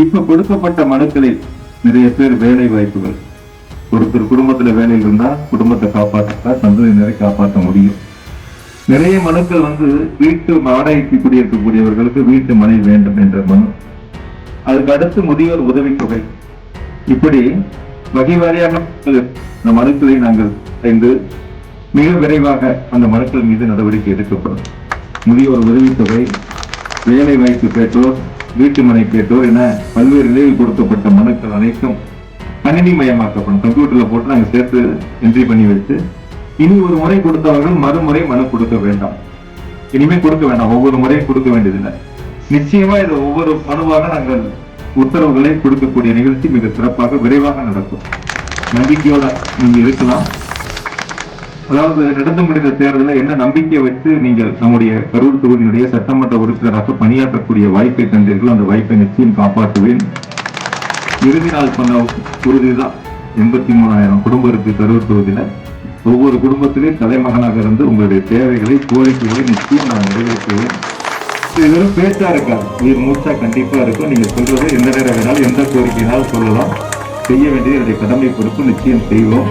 இப்ப கொடுக்கப்பட்ட மனுக்களில் நிறைய பேர் வேலை வாய்ப்புகள். ஒருத்தர் குடும்பத்துல வேலை இருந்தா குடும்பத்தை காப்பாற்றா சந்ததியினரை காப்பாற்ற முடியும். நிறைய மனுக்கள் வந்து வீட்டு வாடகைக்கு குடியிருக்கக்கூடியவர்களுக்கு வீட்டு மனை வேண்டும் என்ற மனு. அதுக்கு அடுத்து முதியோர் உதவித்தொகை இப்படி வகை வாரியாக இந்த மனுக்களை நாங்கள் அறிந்து மிக விரைவாக அந்த மனுக்கள் மீது நடவடிக்கை எடுக்கப்படும். முதியோர் உதவித்தொகை வேலை வாய்ப்பு பெற்றோர் வீட்டு மனை கேட்டோர் என பல்வேறு நிலையில் கொடுக்கப்பட்ட மனுக்கள் அனைத்தும் கணினி மயமாக்கப்படும். கம்ப்யூட்டர்ல போட்டு நாங்கள் சேர்த்து என்ட்ரி பண்ணி வச்சு இனி ஒரு முறை கொடுத்தவர்கள் மறுமுறை மனு கொடுக்க வேண்டாம். இனிமே கொடுக்க வேண்டாம். ஒவ்வொரு முறையும் கொடுக்க வேண்டியதில்லை. நிச்சயமா இது ஒவ்வொரு மனுவாக நாங்கள் உத்தரவுகளை கொடுக்கக்கூடிய நிகழ்ச்சி மிக சிறப்பாக விரைவாக நடக்கும். நம்பிக்கையோட நீங்க இருக்கலாம். அதாவது நடந்து முடிந்த தேர்தலில் என்ன நம்பிக்கை வச்சு நீங்கள் நம்முடைய கரூர் தொகுதியினுடைய சட்டமன்ற உறுப்பினராக பணியாற்றக்கூடிய வாய்ப்பை தந்தீர்களோ அந்த வாய்ப்பை நிச்சயம் காப்பாற்றுவேன். இறுதி நாள் பண்ண உறுதிதான். எண்பத்தி மூணாயிரம் குடும்பம் இருக்கு கரூர் தொகுதியில் ஒவ்வொரு குடும்பத்திலே தலைமகனாக இருந்து உங்களுடைய தேவைகளை கோரிக்கைகளை நிச்சயம் நான் நிறைவேற்றுவேன். வெறும் பேச்சா இருக்காது. உயிர் மூச்சா கண்டிப்பா இருக்கும். நீங்க சொல்றது எந்த நேரம் வேணாலும் எந்த கோரிக்கைனாலும் சொல்லலாம். செய்ய வேண்டியது என்னுடைய கடமை பொறுப்பு. நிச்சயம் செய்வோம்.